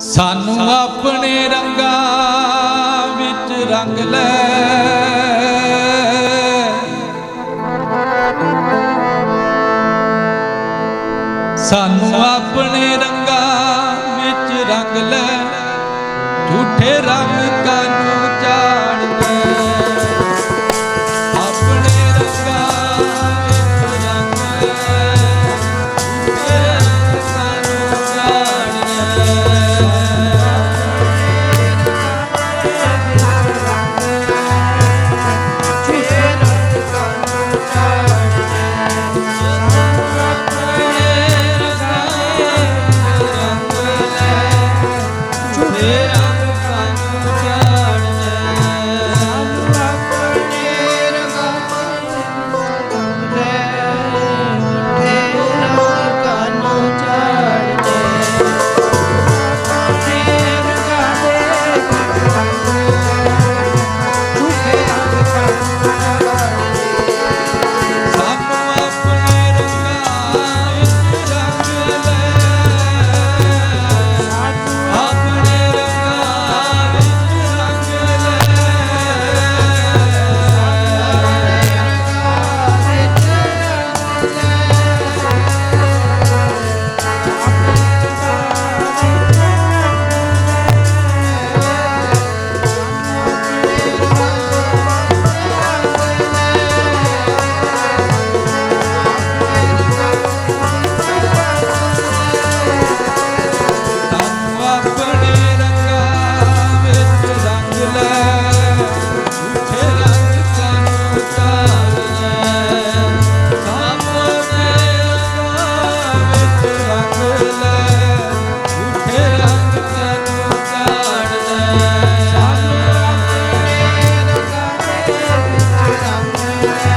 ਸਾਨੂੰ ਆਪਣੇ ਰੰਗਾਂ ਵਿੱਚ ਰੰਗ ਲੈ। ਸਾਨੂੰ ਆਪਣੇ ਰੰਗਾਂ ਵਿੱਚ ਰੰਗ ਲੈ। ਝੂਠੇ ਰੰਗ ਕਾਨੂੰ Yeah. Yeah.